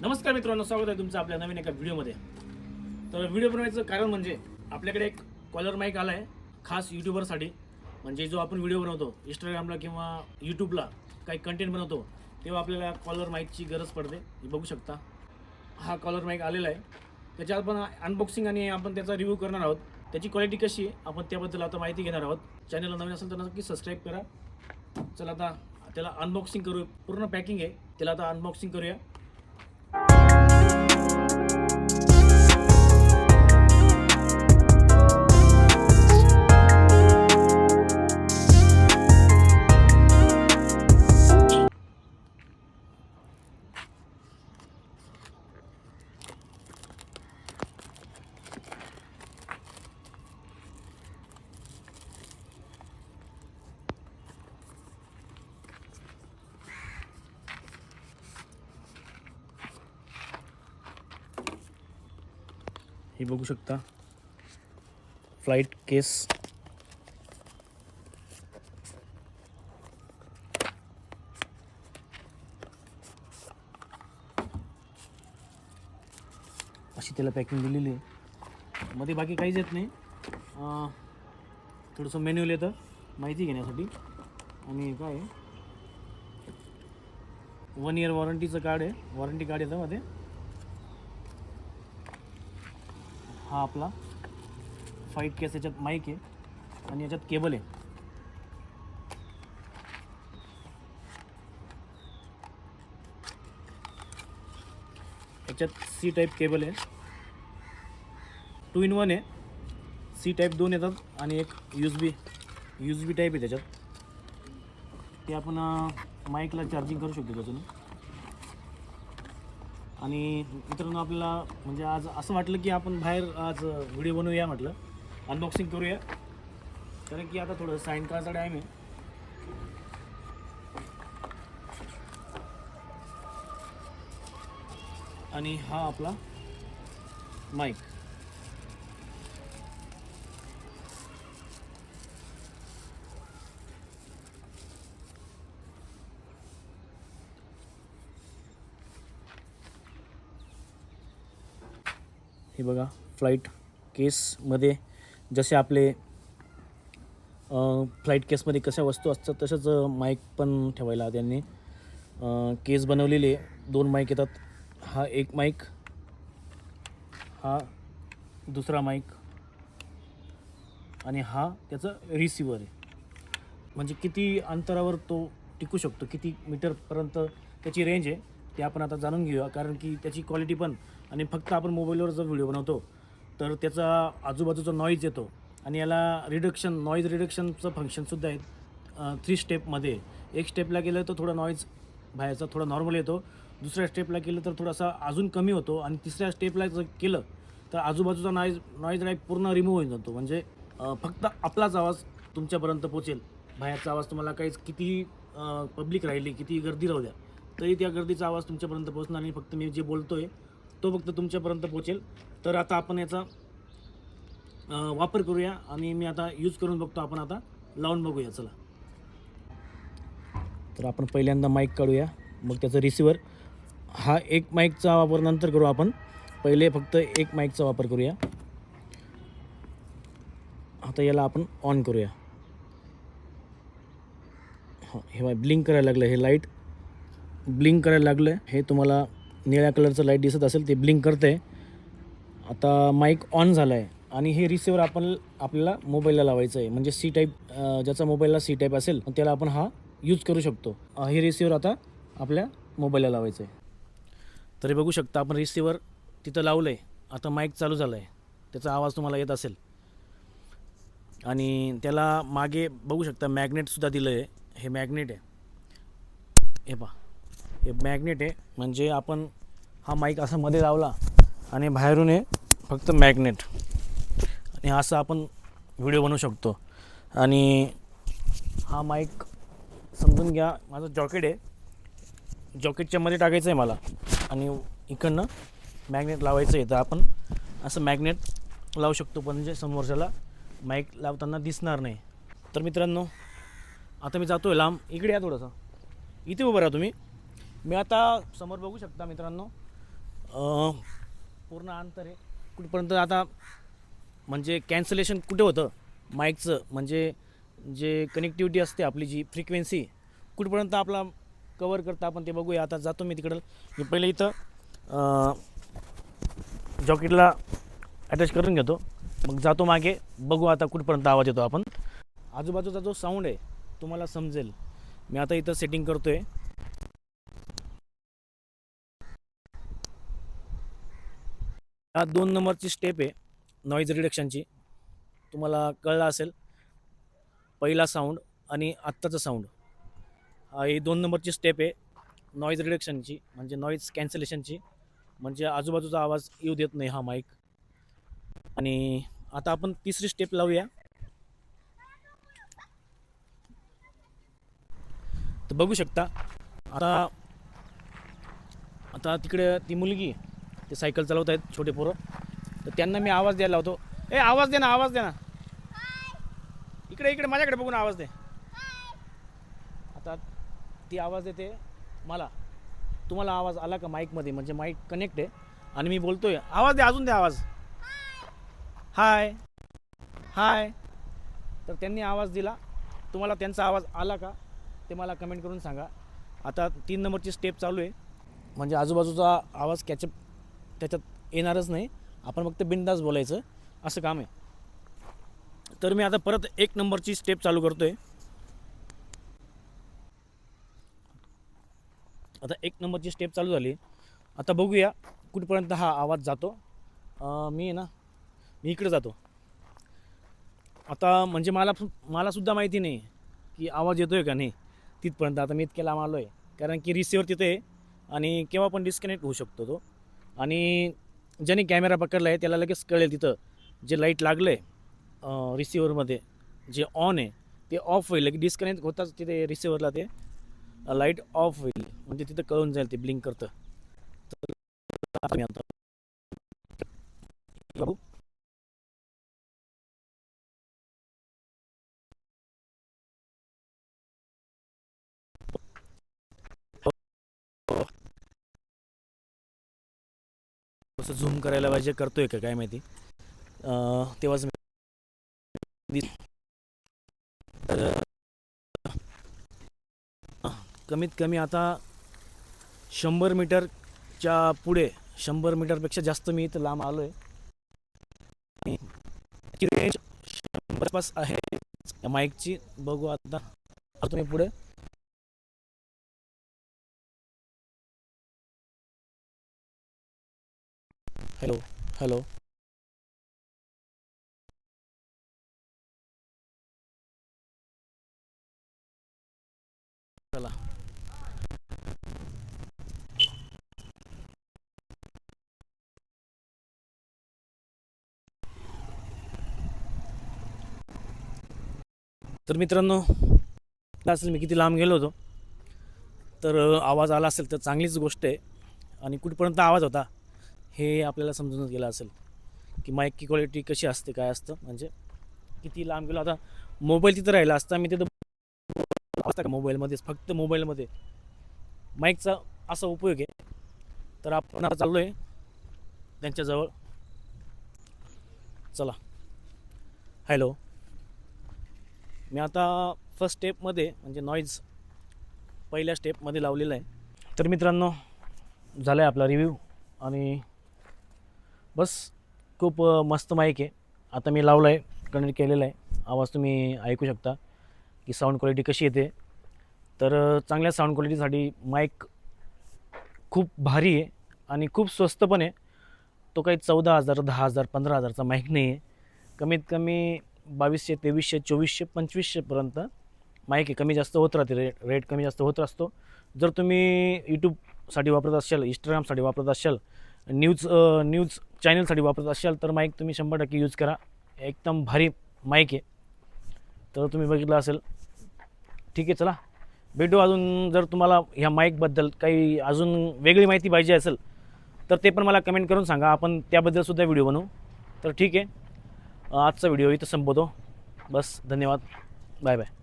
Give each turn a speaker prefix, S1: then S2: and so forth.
S1: नमस्कार मित्रांनो स्वागत आहे तुमचं आपल्या नवीन एका व्हिडिओमध्ये. तर व्हिडिओ बनवायचं कारण म्हणजे आपल्याकडे एक कॉलर माईक आला आहे खास यूट्यूबरसाठी म्हणजे जो आपण व्हिडिओ बनवतो इंस्टाग्रामला किंवा यूट्यूबला काही कंटेंट बनवतो तेव्हा आपल्याला कॉलर माईकची गरज पडते. हे बघू शकता. हा कॉलर माईक आलेला आहे. त्याच्यात आपण अनबॉक्सिंग आणि आपण त्याचा रिव्ह्यू करणार आहोत. त्याची क्वालिटी कशी आहे आपण त्याबद्दल आता माहिती घेणार आहोत. चॅनलला नवीन असेल तर नक्की सबस्क्राईब करा. चला आता त्याला अनबॉक्सिंग करू पूर्ण पॅकिंग आहे. त्याला आता अनबॉक्सिंग करूया. हे बघू शकता. फ्लाईट केस अशी त्याला पॅकिंग दिलेली आहे. मध्ये बाकी काहीच येत नाही. थोडंसं मेन्युअल येतं. माहिती घेण्यासाठी. आणि काय आहे? वन इयर वॉरंटीचं कार्ड आहे. वॉरंटी कार्ड येतं मध्ये. हा आपला फाईट केस याच्यात माईक आहे आणि याच्यात केबल आहे. याच्यात सी टाईप केबल आहे. टू इन वन आहे. सी टाईप दोन येतात आणि एक USB USB type आहे त्याच्यात. ते आपण माईकला चार्जिंग करू शकतो त्याच्यानं आणि मित्रांनो आपल्याला म्हणजे आज असं वाटलं की आपण बाहेर आज व्हिडिओ बनवूया म्हटलं. अनबॉक्सिंग करूया. कारण की आता थोडं सायंकाळचा टाईम आहे. आणि हा आपला माईक हे बघा फ्लाईट केसमध्ये जसे आपले फ्लाईट केसमध्ये कशा वस्तू असतात तसंच माईक पण ठेवायला त्यांनी. केस बनवलेले दोन माईक येतात. हा एक माईक हा दुसरा माईक आणि हा त्याचं रिसिवर आहे. म्हणजे किती अंतरावर तो टिकू शकतो किती मीटरपर्यंत त्याची रेंज आहे. ते आपण आता जाणून घेऊया कारण की त्याची क्वालिटी पण आणि फक्त आपण मोबाईलवर जर व्हिडिओ बनवतो तर त्याचा आजूबाजूचा नॉईज येतो आणि याला रिडक्शन नॉईज रिडक्शनचं फंक्शनसुद्धा आहे थ्री स्टेपमध्ये एक स्टेपला गेलं तर थोडा नॉईज बाहेरचा थोडा नॉर्मल येतो दुसऱ्या स्टेपला केलं तर थोडासा अजून कमी होतो आणि तिसऱ्या स्टेपला जर केलं तर आजूबाजूचा नॉईज नॉईज राईट पूर्ण रिमूव्ह होऊन जातो. म्हणजे फक्त आपलाच आवाज तुमच्यापर्यंत पोचेल बाहेरचा आवाज तुम्हाला काहीच किती पब्लिक राहिली किती गर्दी राहू द्या. तरी त्या गर्दीचा आवाज तुमच्यापर्यंत पोहोचणार नाही. फक्त मी जे बोलतोय तो फक्त तुमच्यापर्यंत पोचेल तर आता आपण याचा वापर करूया आणि मी आता यूज करून बघतो आपण आता. लावून बघूया चला. तर आपण पहिल्यांदा माईक काढूया. मग त्याचं रिसिवर हा एक माईकचा वापर नंतर करू आपण. पहिले फक्त एक माईकचा वापर करूया. आता याला आपण ऑन करूया. हां हे ब्लिंक करायला लागलं हे लाइट ब्लिंक करायला लागलं आहे हे तुम्हाला निळ्या कलरचं लाइट दिसत असेल ते ब्लिंक करते आता माईक ऑन झाला आहे आणि हे रिसिवर आपण आपल्याला मोबाईलला लावायचं आहे म्हणजे सी टाईप ज्याचा मोबाईलला सी टाईप असेल त्याला आपण हा यूज करू शकतो. हे रिसिवर आता आपल्या मोबाईलला लावायचं आहे तरी बघू शकता आपण रिसिवर तिथं लावलं आहे आता माईक चालू झालं आहे त्याचा आवाज तुम्हाला येत असेल. आणि त्याला मागे बघू शकता मॅग्नेटसुद्धा दिलं आहे हे मॅग्नेट आहे. हे पहा. हे मॅग्नेट आहे. म्हणजे आपण हा माईक असा मध्ये लावला आणि बाहेरून आहे फक्त मॅग्नेट आणि असं आपण व्हिडिओ बनवू शकतो. आणि हा माईक समजून घ्या. माझं जॉकेट आहे. जॉकेटच्या मध्ये टाकायचं आहे मला. आणि इकडनं मॅग्नेट लावायचं आहे तर आपण असं मॅग्नेट लावू शकतो. पण म्हणजे समोरच्याला माईक लावताना दिसणार नाही. तर मित्रांनो आता मी जातो आहे लांब. इकडे या थोडंसं. इथे उभं राहा तुम्ही. मी आता समोर बघू शकता मित्रांनो. पूर्ण अंतर आहे कुठपर्यंत आता म्हणजे कॅन्सलेशन कुठे होतं? माईकचं म्हणजे जे कनेक्टिव्हिटी असते आपली जी फ्रिक्वेन्सी कुठपर्यंत आपला कवर करता आपण ते बघूया. आता जातो मी तिकडं. मी पहिले इथं जॉकेटला अटॅच करून घेतो. मग जातो मागे बघू आता कुठपर्यंत आवाज येतो आपण. आजूबाजूचा जो साऊंड आहे तुम्हाला समजेल. मी आता इथं सेटिंग करतो आहे हा दोन नंबरची स्टेप आहे. नॉईज रिडक्शनची तुम्हाला कळलं असेल. पहिला साऊंड आणि आत्ताचा साऊंड ही दोन नंबरची स्टेप आहे. नॉईज रिडक्शनची म्हणजे नॉईज कॅन्सलेशनची म्हणजे आजूबाजूचा आवाज येऊ देत नाही हा माईक आणि आता आपण तिसरी स्टेप लावूया. तर बघू शकता. आता आता तिकडे ती मुलगी ते सायकल चालवत आहेत छोटे पोरं. तर त्यांना मी आवाज द्यायला लावतो. ए आवाज दे ना आवाज दे ना. इकडे इकडे माझ्याकडे बघून आवाज दे. आता ती आवाज देते मला. तुम्हाला आवाज आला का माईकमध्ये? म्हणजे माईक कनेक्ट आहे. आणि मी बोलतोय आवाज द्या अजून द्या आवाज. हाय. हाय. तर त्यांनी आवाज दिला. तुम्हाला त्यांचा आवाज आला का ते मला कमेंट करून सांगा. आता तीन नंबरची स्टेप चालू आहे. म्हणजे आजूबाजूचा आवाज कॅचअप त्याच्यात येणारच नाही. आपण फक्त बिंदास बोलायचं. असं काम आहे. तर मी आता परत एक नंबरची स्टेप चालू करतो आहे आता एक नंबरची स्टेप चालू झाली. आता बघूया कुठपर्यंत हा आवाज जातो. मी आहे ना मी इकडे जातो. आता म्हणजे मला मलासुद्धा माहिती नाही की आवाज येतो आहे का नाही. तिथपर्यंत आता मी इतक्या लांब आलो आहे कारण की रिसिवर तिथे आहे आणि केव्हा पण डिस्कनेक्ट होऊ शकतो तो. आणि ज्याने कॅमेरा पकडला आहे त्याला लगेच कळेल तिथं जे लाइट लागलं आहे रिसिव्हरमध्ये जे ऑन आहे ते ऑफ होईल. लगेच डिस्कनेक्ट होताच तिथे रिसिव्हरला ते लाइट ऑफ होईल. म्हणजे तिथं कळून जाईल ते ब्लिंक करतं. असं झूम करायला पाहिजे करतोय का काय माहिती? अं, तेव्हाच कमीत कमी आता शंभर मीटरच्या पुढे शंभर मीटरपेक्षा जास्त मी इथं लांब आलो आहे रेंज शंभर पास आहे. माईकची बघू आता तुम्ही पुढे. Hello hello. चला. तर मित्रांनो असेल मी किती लांब गेलो होतो. तर आवाज आला असेल तर चांगलीच गोष्ट आहे. आणि कुठपर्यंत आवाज होता? हे आपल्याला समजूनच गेलं असेल की माईकची क्वालिटी कशी असते काय असतं. म्हणजे किती लांब गेलो आता मोबाईल तिथं राहिला असता मी तिथं असता का मोबाईलमध्येच फक्त मोबाईलमध्ये माईकचा असा उपयोग आहे. तर आपण आता चाललो आहे त्यांच्याजवळ. चला. हॅलो मी आता फर्स्ट स्टेपमध्ये म्हणजे नॉईज पहिल्या स्टेपमध्ये लावलेला आहे. तर मित्रांनो झाला आहे आपला रिव्ह्यू आणि बस खूप मस्त माईक आहे. आता मी लावलं आहे कनेक्ट केलेला आहे. आवाज तुम्ही ऐकू शकता की साऊंड क्वालिटी कशी येते. तर चांगल्या साऊंड क्वालिटीसाठी माईक खूप भारी आहे आणि खूप स्वस्त पण आहे. तो काही चौदा हजार दहा हजार पंधरा हजारचा माईक नाही आहे कमीत कमी बावीसशे तेवीसशे चोवीसशे पंचवीसशेपर्यंत माईक आहे. कमी जास्त होत राहते रेट रेट कमी जास्त होत असतो. जर तुम्ही यूट्यूबसाठी वापरत असाल इंस्टाग्रामसाठी वापरत असाल न्यूज न्यूज चॅनलसाठी वापरत असाल तर माईक तुम्ही शंभर टक्के यूज करा. एकदम भारी माईक आहे. तर तुम्ही बघितलं असेल. ठीक आहे चला. भेटू अजून जर तुम्हाला ह्या माईकबद्दल काही अजून वेगळी माहिती पाहिजे असेल तर ते पण मला कमेंट करून सांगा. आपण त्याबद्दलसुद्धा व्हिडिओ बनवू. तर ठीक आहे. आजचा व्हिडिओ इथं संपवतो. बस धन्यवाद. Bye bye.